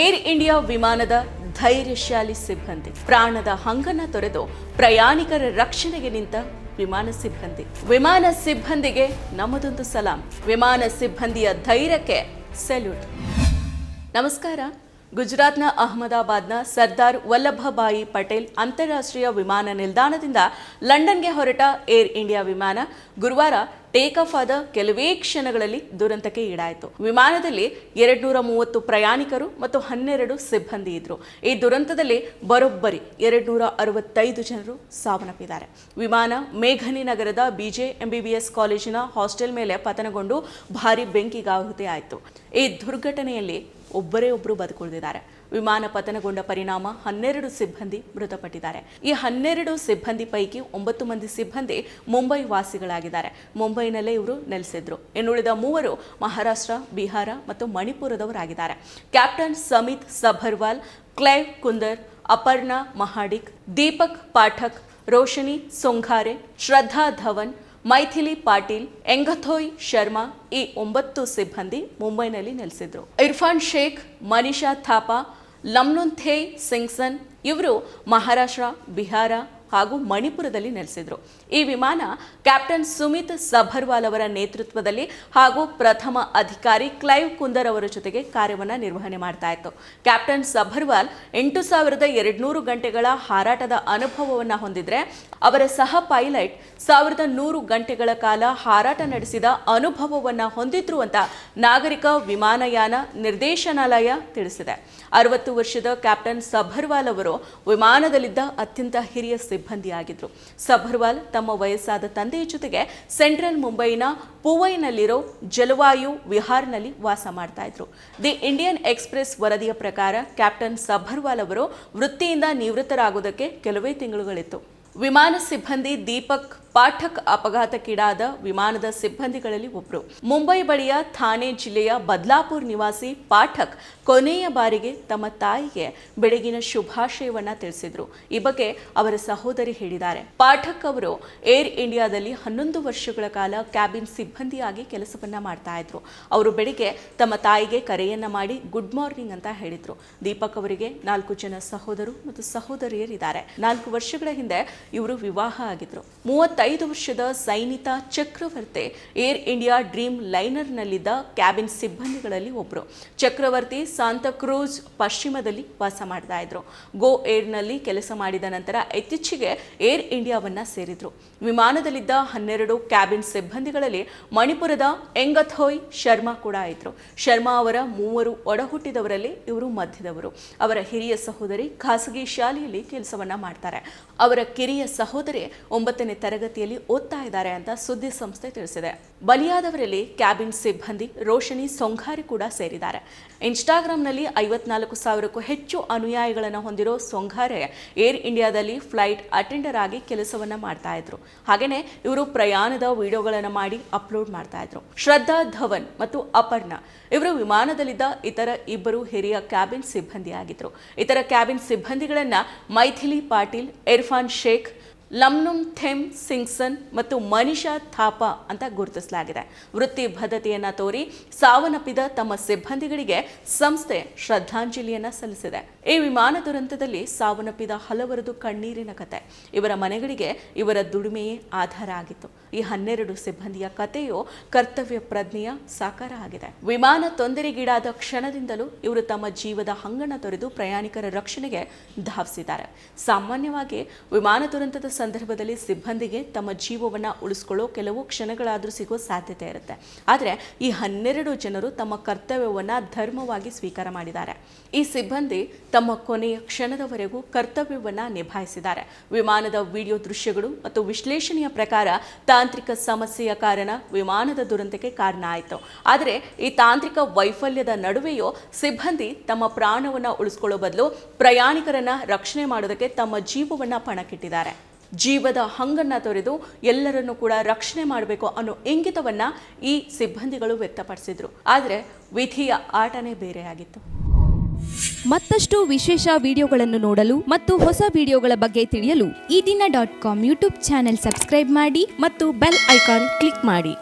Air India ವಿಮಾನದ ಧೈರ್ಯಶಾಲಿ ಸಿಬ್ಬಂದಿ. ಪ್ರಾಣದ ಹಂಗನ ತೊರೆದು ಪ್ರಯಾಣಿಕರ ರಕ್ಷಣೆಗೆ ನಿಂತ ವಿಮಾನ ಸಿಬ್ಬಂದಿ. ವಿಮಾನ ಸಿಬ್ಬಂದಿಗೆ ನಮ್ಮದೊಂದು ಸಲಾಂ. ವಿಮಾನ ಸಿಬ್ಬಂದಿಯ ಧೈರ್ಯಕ್ಕೆ ಸೆಲ್ಯೂಟ್. ನಮಸ್ಕಾರ. ಗುಜರಾತ್ನ ಅಹಮದಾಬಾದ್ನ ಸರ್ದಾರ್ ವಲ್ಲಭಭಾಯಿ ಪಟೇಲ್ ಅಂತಾರಾಷ್ಟ್ರೀಯ ವಿಮಾನ ನಿಲ್ದಾಣದಿಂದ ಲಂಡನ್ಗೆ ಹೊರಟ ಏರ್ ಇಂಡಿಯಾ ವಿಮಾನ ಗುರುವಾರ ಟೇಕ್ ಆಫ್ ಆದ ಕೆಲವೇ ಕ್ಷಣಗಳಲ್ಲಿ ದುರಂತಕ್ಕೆ ಈಡಾಯಿತು. ವಿಮಾನದಲ್ಲಿ ಎರಡ್ನೂರ ಮೂವತ್ತು ಪ್ರಯಾಣಿಕರು ಮತ್ತು ಹನ್ನೆರಡು ಸಿಬ್ಬಂದಿ ಇದ್ರು. ಈ ದುರಂತದಲ್ಲಿ ಬರೋಬ್ಬರಿ ಎರಡ್ನೂರ ಅರವತ್ತೈದು ಜನರು ಸಾವನ್ನಪ್ಪಿದ್ದಾರೆ. ವಿಮಾನ ಮೇಘನಿ ನಗರದ ಬಿಜೆ ಎಂಬಿಬಿಎಸ್ ಕಾಲೇಜಿನ ಹಾಸ್ಟೆಲ್ ಮೇಲೆ ಪತನಗೊಂಡು ಭಾರಿ ಬೆಂಕಿಗಾಹುತಿ ಆಯಿತು ಈ ದುರ್ಘಟನೆಯಲ್ಲಿ ಒಬ್ಬರೇ ಒಬ್ಬರು ಬದುಕುಳಿದಿದ್ದಾರೆ. ವಿಮಾನ ಪತನಗೊಂಡ ಪರಿಣಾಮ ಹನ್ನೆರಡು ಸಿಬ್ಬಂದಿ ಮೃತಪಟ್ಟಿದ್ದಾರೆ. ಈ ಹನ್ನೆರಡು ಸಿಬ್ಬಂದಿ ಪೈಕಿ ಒಂಬತ್ತು ಮಂದಿ ಸಿಬ್ಬಂದಿ ಮುಂಬೈ ವಾಸಿಗಳಾಗಿದ್ದಾರೆ. ಮುಂಬೈನಲ್ಲೇ ಇವರು ನೆಲೆಸಿದ್ರು. ಇನ್ನುಳಿದ ಮೂವರು ಮಹಾರಾಷ್ಟ್ರ, ಬಿಹಾರ ಮತ್ತು ಮಣಿಪುರದವರಾಗಿದ್ದಾರೆ. ಕ್ಯಾಪ್ಟನ್ ಸಮಿತ್ ಸಭರ್ವಾಲ್, ಕ್ಲೈವ್ ಕುಂದರ್, ಅಪರ್ಣಾ ಮಹಾಡಿಕ್, ದೀಪಕ್ ಪಾಠಕ್ ರೋಶನಿ ಸೊಂಘಾರೆ, ಶ್ರದ್ಧಾ ಧವನ್ ಮೈಥಿಲಿ ಪಾಟೀಲ್, ಎಂಗಥೋಯ್ ಶರ್ಮಾ ಈ ಒಂಬತ್ತು ಸಿಬ್ಬಂದಿ ಮುಂಬೈನಲ್ಲಿ ನೆಲೆಸಿದ್ರು. ಇರ್ಫಾನ್ ಶೇಖ್, ಮನೀಷಾ ಥಾಪಾ ಲಮ್ನುಂಥೇ ಸಿಂಗ್ಸನ್ ಇವರು ಮಹಾರಾಷ್ಟ್ರ, ಬಿಹಾರ ಹಾಗೂ ಮಣಿಪುರದಲ್ಲಿ ನೆಲೆಸಿದ್ರು. ಈ ವಿಮಾನ ಕ್ಯಾಪ್ಟನ್ ಸುಮಿತ್ ಸಭರ್ವಾಲ್ ಅವರ ನೇತೃತ್ವದಲ್ಲಿ ಹಾಗೂ ಪ್ರಥಮ ಅಧಿಕಾರಿ ಕ್ಲೈವ್ ಕುಂದರ್ ಅವರ ಜೊತೆಗೆ ಕಾರ್ಯವನ್ನು ನಿರ್ವಹಣೆ ಮಾಡ್ತಾ ಇತ್ತು. ಕ್ಯಾಪ್ಟನ್ ಸಭರ್ವಾಲ್ ಎಂಟು ಸಾವಿರದ ಎರಡ್ನೂರು ಗಂಟೆಗಳ ಹಾರಾಟದ ಅನುಭವವನ್ನು ಹೊಂದಿದ್ರೆ, ಅವರ ಸಹ ಪೈಲಟ್ ಸಾವಿರದ ನೂರು ಗಂಟೆಗಳ ಕಾಲ ಹಾರಾಟ ನಡೆಸಿದ ಅನುಭವವನ್ನು ಹೊಂದಿದ್ರು ಅಂತ ನಾಗರಿಕ ವಿಮಾನಯಾನ ನಿರ್ದೇಶನಾಲಯ ತಿಳಿಸಿದೆ. ಅರವತ್ತು ವರ್ಷದ ಕ್ಯಾಪ್ಟನ್ ಸಭರ್ವಾಲ್ ಅವರು ವಿಮಾನದಲ್ಲಿದ್ದ ಅತ್ಯಂತ ಹಿರಿಯ ಸಿಬ್ಬಂದಿಯಾಗಿದ್ರು. ಸಭರ್ವಾಲ್ ತಮ್ಮ ವಯಸ್ಸಾದ ತಂದೆಯ ಜೊತೆಗೆ ಸೆಂಟ್ರಲ್ ಮುಂಬೈನ ಪುವೈನಲ್ಲಿರೋ ಜಲವಾಯು ವಿಹಾರ್ನಲ್ಲಿ ವಾಸ ಮಾಡ್ತಾ ಇದ್ರು. ದಿ ಇಂಡಿಯನ್ ಎಕ್ಸ್ಪ್ರೆಸ್ ವರದಿಯ ಪ್ರಕಾರ ಕ್ಯಾಪ್ಟನ್ ಸಭರ್ವಾಲ್ ಅವರು ವೃತ್ತಿಯಿಂದ ನಿವೃತ್ತರಾಗುವುದಕ್ಕೆ ಕೆಲವೇ ತಿಂಗಳುಗಳಿತ್ತು. ವಿಮಾನ ಸಿಬ್ಬಂದಿ ದೀಪಕ್ ಪಾಠಕ್ ಅಪಘಾತಕ್ಕೀಡಾದ ವಿಮಾನದ ಸಿಬ್ಬಂದಿಗಳಲ್ಲಿ ಒಬ್ಬರು ಮುಂಬೈ ಬಳಿಯ ಥಾಣೆ ಜಿಲ್ಲೆಯ ಬದ್ಲಾಪುರ್ ನಿವಾಸಿ ಪಾಠಕ್ ಕೊನೆಯ ಬಾರಿಗೆ ತಮ್ಮ ತಾಯಿಗೆ ಬೆಳಗಿನ ಶುಭಾಶಯವನ್ನ ತಿಳಿಸಿದ್ರು. ಈ ಬಗ್ಗೆ ಅವರ ಸಹೋದರಿ ಹೇಳಿದ್ದಾರೆ. ಪಾಠಕ್ ಅವರು ಏರ್ ಇಂಡಿಯಾದಲ್ಲಿ ಹನ್ನೊಂದು ವರ್ಷಗಳ ಕಾಲ ಕ್ಯಾಬಿನ್ ಸಿಬ್ಬಂದಿಯಾಗಿ ಕೆಲಸವನ್ನ ಮಾಡ್ತಾ ಇದ್ರು. ಅವರು ಬೆಳಿಗ್ಗೆ ತಮ್ಮ ತಾಯಿಗೆ ಕರೆಯನ್ನ ಮಾಡಿ ಗುಡ್ ಮಾರ್ನಿಂಗ್ ಅಂತ ಹೇಳಿದ್ರು. ದೀಪಕ್ ಅವರಿಗೆ ನಾಲ್ಕು ಜನ ಸಹೋದರು ಮತ್ತು ಸಹೋದರಿಯರಿದ್ದಾರೆ. ನಾಲ್ಕು ವರ್ಷಗಳ ಹಿಂದೆ ಇವರು ವಿವಾಹ ಆಗಿದ್ರು. ಮೂವತ್ತೈದು ವರ್ಷದ ಸೈನಿತಾ ಚಕ್ರವರ್ತಿ ಏರ್ ಇಂಡಿಯಾ ಡ್ರೀಮ್ ಲೈನರ್ನಲ್ಲಿದ್ದ ಕ್ಯಾಬಿನ್ ಸಿಬ್ಬಂದಿಗಳಲ್ಲಿ ಒಬ್ಬರು ಚಕ್ರವರ್ತಿ ಸಾಂತಕ್ರೂಜ್ ಪಶ್ಚಿಮದಲ್ಲಿ ವಾಸ ಮಾಡ್ತಾ ಇದ್ರು. ಗೋ ಏರ್ನಲ್ಲಿ ಕೆಲಸ ಮಾಡಿದ ನಂತರ ಇತ್ತೀಚೆಗೆ ಏರ್ ಇಂಡಿಯಾವನ್ನ ಸೇರಿದ್ರು. ವಿಮಾನದಲ್ಲಿದ್ದ ಹನ್ನೆರಡು ಕ್ಯಾಬಿನ್ ಸಿಬ್ಬಂದಿಗಳಲ್ಲಿ ಮಣಿಪುರದ ಎಂಗಥೋಯ್ ಶರ್ಮಾ ಕೂಡ ಇದ್ರು. ಶರ್ಮಾ ಅವರ ಮೂವರು ಒಡಹುಟ್ಟಿದವರಲ್ಲಿ ಇವರು ಮಧ್ಯದವರು. ಅವರ ಹಿರಿಯ ಸಹೋದರಿ ಖಾಸಗಿ ಶಾಲೆಯಲ್ಲಿ ಕೆಲಸವನ್ನ ಮಾಡ್ತಾರೆ. ಅವರ ಕಿರಿಯ ಸಹೋದರಿ ಒಂಬತ್ತನೇ ತರಗತಿಯಲ್ಲಿ ಓದ್ತಾ ಇದ್ದಾರೆ ಅಂತ ಸುದ್ದಿ ಸಂಸ್ಥೆ ತಿಳಿಸಿದೆ. ಬಲಿಯಾದವರಲ್ಲಿ ಕ್ಯಾಬಿನ್ ಸಿಬ್ಬಂದಿ ರೋಷನಿ ಸೊಂಘಾರಿ ಕೂಡ ಸೇರಿದ್ದಾರೆ. ಇನ್ಸ್ಟಾಗ್ರಾಂನಲ್ಲಿ ಐವತ್ನಾಲ್ಕು ಸಾವಿರಕ್ಕೂ ಹೆಚ್ಚು ಅನುಯಾಯಿಗಳನ್ನು ಹೊಂದಿರೋ ಸೊಂಘಾರೆ ಏರ್ ಇಂಡಿಯಾದಲ್ಲಿ ಫ್ಲೈಟ್ ಅಟೆಂಡರ್ ಆಗಿ ಕೆಲಸವನ್ನ ಮಾಡ್ತಾ ಇದ್ರು. ಹಾಗೇನೆ ಇವರು ಪ್ರಯಾಣದ ವಿಡಿಯೋಗಳನ್ನು ಮಾಡಿ ಅಪ್ಲೋಡ್ ಮಾಡ್ತಾ ಇದ್ರು. ಶ್ರದ್ಧಾ ಧವನ್ ಮತ್ತು ಅಪರ್ಣಾ ಇವರು ವಿಮಾನದಲ್ಲಿದ್ದ ಇತರ ಇಬ್ಬರು ಹಿರಿಯ ಕ್ಯಾಬಿನ್ ಸಿಬ್ಬಂದಿಯಾಗಿದ್ದರು ಇತರ ಕ್ಯಾಬಿನ್ ಸಿಬ್ಬಂದಿಗಳನ್ನ ಮೈಥಿಲಿ ಪಾಟೀಲ್, ಇರ್ಫಾನ್ ಶೇಖ್ ಲಮ್ನುಮ್ ಥೆಮ್ ಸಿಂಗ್ಸನ್ ಮತ್ತು ಮನಿಷಾ ಥಾಪಾ ಅಂತ ಗುರುತಿಸಲಾಗಿದೆ. ವೃತ್ತಿ ಬದ್ಧತೆಯನ್ನು ತೋರಿ ಸಾವನ್ನಪ್ಪಿದ ತಮ್ಮ ಸಿಬ್ಬಂದಿಗಳಿಗೆ ಸಂಸ್ಥೆ ಶ್ರದ್ಧಾಂಜಲಿಯನ್ನ ಸಲ್ಲಿಸಿದೆ. ಈ ವಿಮಾನ ದುರಂತದಲ್ಲಿ ಸಾವನ್ನಪ್ಪಿದ ಹಲವರದು ಕಣ್ಣೀರಿನ ಕತೆ. ಇವರ ಮನೆಗಳಿಗೆ ಇವರ ದುಡಿಮೆಯೇ ಆಧಾರ ಆಗಿತ್ತು. ಈ ಹನ್ನೆರಡು ಸಿಬ್ಬಂದಿಯ ಕಥೆಯು ಕರ್ತವ್ಯ ಪ್ರಜ್ಞೆಯ ಸಾಕಾರ ಆಗಿದೆ. ವಿಮಾನ ತೊಂದರೆಗೀಡಾದ ಕ್ಷಣದಿಂದಲೂ ಇವರು ತಮ್ಮ ಜೀವದ ಹಂಗಣ ತೊರೆದು ಪ್ರಯಾಣಿಕರ ರಕ್ಷಣೆಗೆ ಧಾವಿಸಿದ್ದಾರೆ. ಸಾಮಾನ್ಯವಾಗಿ ವಿಮಾನ ದುರಂತದ ಸಂದರ್ಭದಲ್ಲಿ ಸಿಬ್ಬಂದಿಗೆ ತಮ್ಮ ಜೀವವನ್ನು ಉಳಿಸ್ಕೊಳ್ಳೋ ಕೆಲವು ಕ್ಷಣಗಳಾದರೂ ಸಿಗೋ ಸಾಧ್ಯತೆ ಇರುತ್ತೆ. ಆದರೆ ಈ ಹನ್ನೆರಡು ಜನರು ತಮ್ಮ ಕರ್ತವ್ಯವನ್ನು ಧರ್ಮವಾಗಿ ಸ್ವೀಕಾರ ಮಾಡಿದ್ದಾರೆ. ಈ ಸಿಬ್ಬಂದಿ ತಮ್ಮ ಕೊನೆಯ ಕ್ಷಣದವರೆಗೂ ಕರ್ತವ್ಯವನ್ನು ನಿಭಾಯಿಸಿದ್ದಾರೆ. ವಿಮಾನದ ವಿಡಿಯೋ ದೃಶ್ಯಗಳು ಮತ್ತು ವಿಶ್ಲೇಷಣೆಯ ಪ್ರಕಾರ ತಾಂತ್ರಿಕ ಸಮಸ್ಯೆಯ ಕಾರಣ ವಿಮಾನದ ದುರಂತಕ್ಕೆ ಕಾರಣ ಆಯಿತು. ಆದರೆ ಈ ತಾಂತ್ರಿಕ ವೈಫಲ್ಯದ ನಡುವೆಯೂ ಸಿಬ್ಬಂದಿ ತಮ್ಮ ಪ್ರಾಣವನ್ನು ಉಳಿಸ್ಕೊಳ್ಳೋ ಬದಲು ಪ್ರಯಾಣಿಕರನ್ನ ರಕ್ಷಣೆ ಮಾಡೋದಕ್ಕೆ ತಮ್ಮ ಜೀವವನ್ನು ಪಣಕ್ಕಿಟ್ಟಿದ್ದಾರೆ. ಜೀವದ ಹಂಗನ್ನು ತೊರೆದು ಎಲ್ಲರನ್ನೂ ಕೂಡ ರಕ್ಷಣೆ ಮಾಡಬೇಕು ಅನ್ನೋ ಇಂಗಿತವನ್ನು ಈ ಸಿಬ್ಬಂದಿಗಳು ವ್ಯಕ್ತಪಡಿಸಿದರು. ಆದರೆ ವಿಧಿಯ ಆಟನೇ ಬೇರೆಯಾಗಿತ್ತು ಮತ್ತಷ್ಟು ವಿಶೇಷ ವಿಡಿಯೋಗಳನ್ನು ನೋಡಲು ಮತ್ತು ಹೊಸ ವಿಡಿಯೋಗಳ ಬಗ್ಗೆ ತಿಳಿಯಲು Ee Dina dot com YouTube channel subscribe ಮಾಡಿ ಮತ್ತು ಬೆಲ್ ಐಕಾನ್ ಕ್ಲಿಕ್ ಮಾಡಿ.